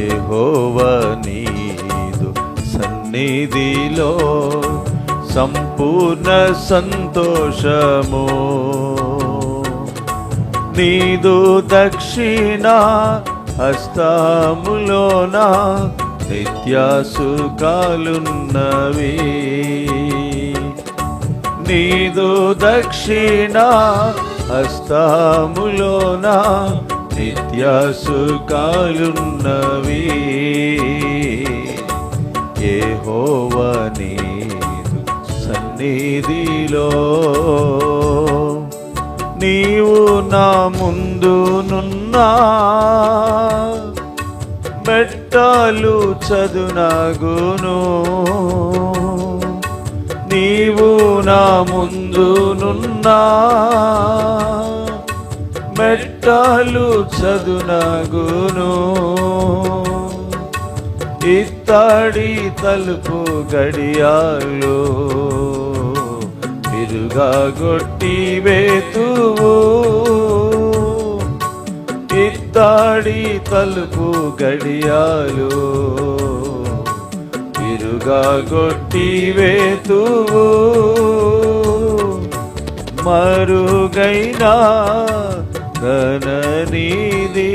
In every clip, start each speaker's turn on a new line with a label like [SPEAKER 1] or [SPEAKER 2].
[SPEAKER 1] ఏహోవ నీదు సన్నిధిలో సంపూర్ణ సంతోషము. నీదు దక్షిణ హస్తములోన నిత్యాసుకాలున్నవి నీదు దక్షిణ హస్తములోన నిత్యాసుకాలున్నవి. ఏ ఏహోవ సన్నిధిలో. నీవు నా ముందు నున్నా. మెట్టాలు చదునగును. నీవు నా ముందునున్నా మెట్టాలు చదునగును. ఇత్తడి తలుపు గడియాలు ఇరుగా గొట్టి వేతువు. ఇత్తడి తలుపు గడియాలు ఇరుగా గొట్టి వేతువు. మరుగైనా ఘననీది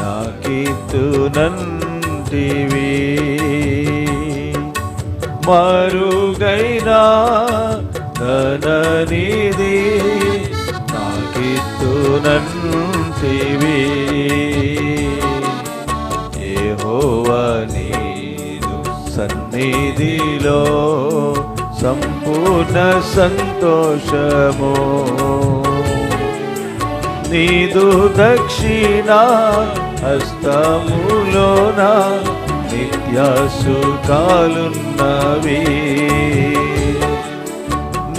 [SPEAKER 1] నాకిత్తు నంటివి. మరుగైనా ఘననీది నాకిత్తు నంటివి. ఏహోవా నీదు సన్నిధిలో సంపూర్ణ సంతోషము. నీదు దక్షిణ హస్తములోన నిత్య సుఖాలున్నవి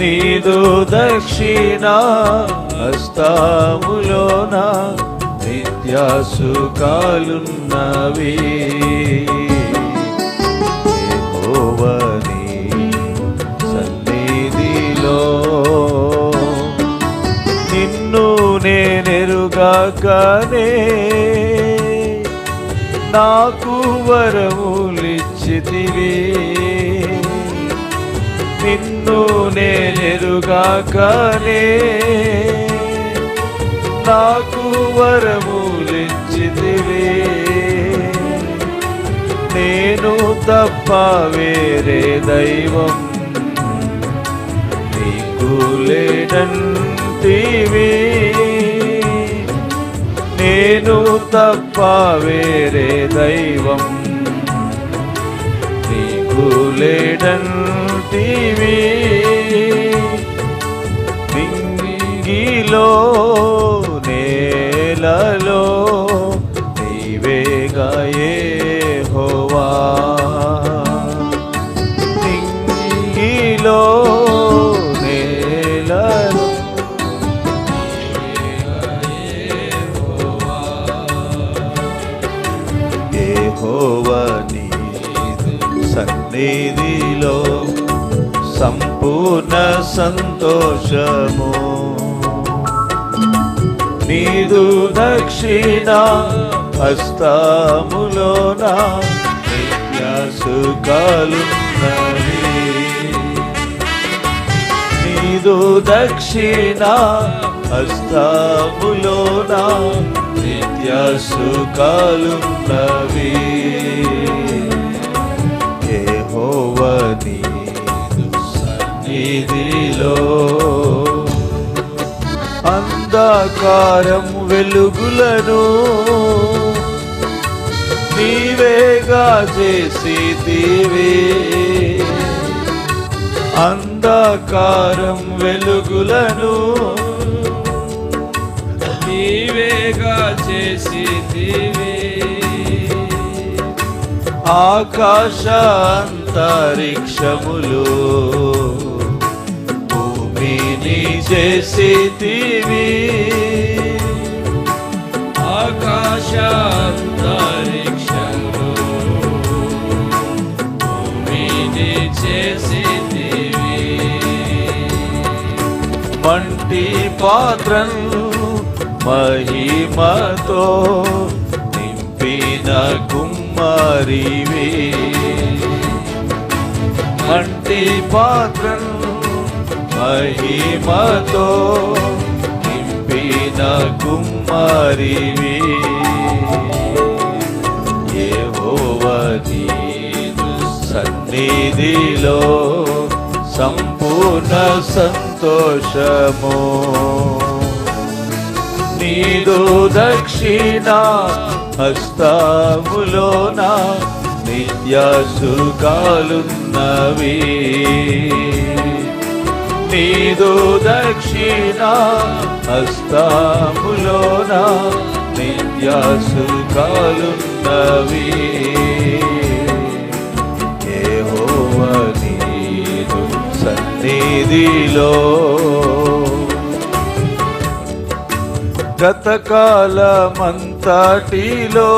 [SPEAKER 1] నీదు దక్షిణ హస్తములోన నిత్య సుఖాలున్నవి నేనెరుగాకనే నాకు వరములిచ్చితివి. నిన్ను నేనెరుగాకనే నాకు వరములిచ్చితివి. నేను తప్ప వేరే దైవం నీకు లేనంటివి. తప్ప వేరే దైవం. నీకు లేడంటివి నింగిలో నీదిలో సంపూర్ణ సంతోషము. నీదు దక్షిణ హస్తములోన నిత్య నీదు దక్షిణ హస్తములోన నిత్య అంధకారం వెలుగులను నీవేగా చేసి దేవే అంధకారం వెలుగులను
[SPEAKER 2] నీవేగా చేసి దేవే
[SPEAKER 1] ఆకాశ అంతరిక్షములు భూమిని చేసి తీవి
[SPEAKER 2] భూమిని చేసి
[SPEAKER 1] మంటి పాత్రను మహిమతో నింపిన కుమ్మరివి. మంటి పాత్రను మహిమతో నింపిన కుమ్మరివి. యెహోవా సన్నిధిలో సంపూర్ణ సంతోషము. నీదు దక్షిణ హస్తములోన నిత్య సుఖాలున్నవి. నీదు దక్షిణ హస్తములోన నిత్యాసుకాలున్నవి సుఖాలున్నవి యెహోవా నీదు సన్నిధిలో. గతకాలమంతటిలో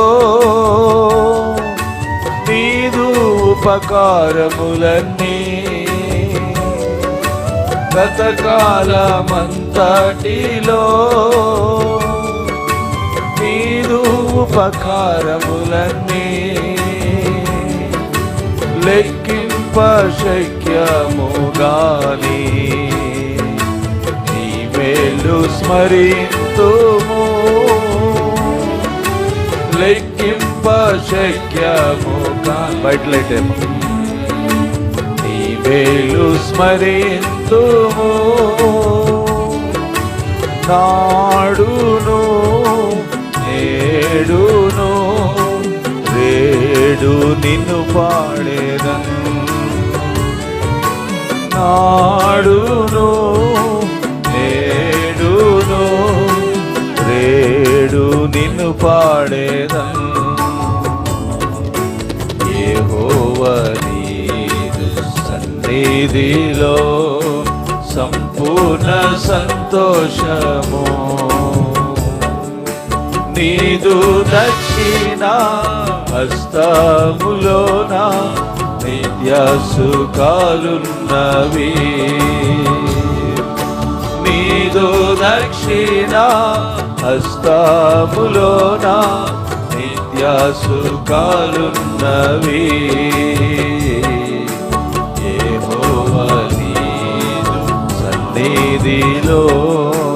[SPEAKER 1] నీదు ఉపకారములన్నీ గతకాలమంతటిలో నీదు ఉపకారములన్నీ లెక్కింప శక్యము నీ మేలు స్మరింతుము. లెక్కింప శక్యము బయట లైట్ ఏమో నీ వేలు స్మరింతుము నాడును నేడును రేడు నిన్ను పాడేదను. నాడును నేడును రేడు నిన్ను పాడేదను. యెహోవా నీదు సన్నిధిలో సంపూర్ణ సంతోషము. నీదు దక్షిణ హస్తములోన నిత్య సుఖాలున్నవి. నీదు దక్షిణ హస్తములోన నిత్య సుఖాలున్నవి. యెహోవా